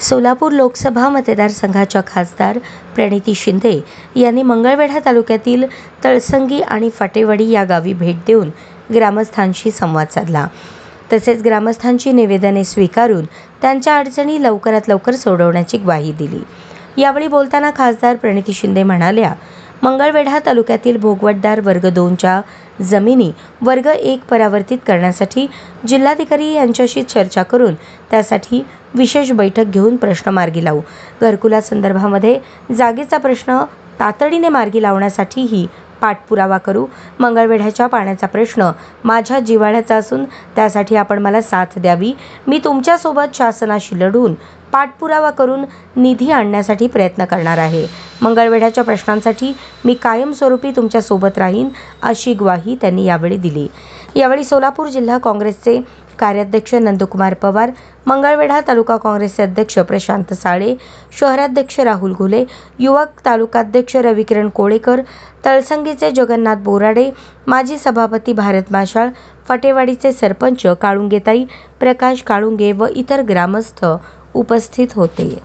सोलापूर लोकसभा मतदारसंघाच्या खासदार प्रणिती शिंदे यांनी मंगळवेढा तालुक्यातील तळसंगी आणि फाटेवाडी या गावी भेट देऊन ग्रामस्थांशी संवाद साधला. तसेच ग्रामस्थांची निवेदने स्वीकारून त्यांच्या अडचणी लवकरात लवकर सोडवण्याची ग्वाही दिली. यावेळी बोलताना खासदार प्रणिती शिंदे म्हणाल्या मंगळवेढा तालुक्यातील भोगवटदार वर्ग दोनच्या जमिनी वर्ग एक परावर्तित करण्यासाठी जिल्हाधिकारी यांच्याशी चर्चा करून त्यासाठी विशेष बैठक घेऊन प्रश्न मार्गी लावू. घरकुलासंदर्भामध्ये जागेचा प्रश्न तातडीने मार्गी लावण्यासाठीही पाठपुरावा करू. मंगळवेढ्याच्या पाण्याचा प्रश्न माझ्या जिव्हाळ्याचा असून त्यासाठी आपण मला साथ द्यावी. मी तुमच्यासोबत शासनाशी लढून पाठपुरावा करून निधी आणण्यासाठी प्रयत्न करणार आहे. मंगळवेढ्याच्या प्रश्नांसाठी मी कायमस्वरूपी तुमच्यासोबत राहीन अशी ग्वाही त्यांनी यावेळी दिली. यावेळी सोलापूर जिल्हा काँग्रेसचे कार्याध्यक्ष नंदकुमार पवार मंगळवेढा तालुका काँग्रेसचे अध्यक्ष प्रशांत साळे शहराध्यक्ष राहुल घुले युवक तालुकाध्यक्ष रविकिरण कोळेकर तळसंगीचे जगन्नाथ बोराडे माजी सभापती भारत माशाळ फटेवाडीचे सरपंच काळुंगेताई प्रकाश काळुंगे व इतर ग्रामस्थ उपस्थित होते.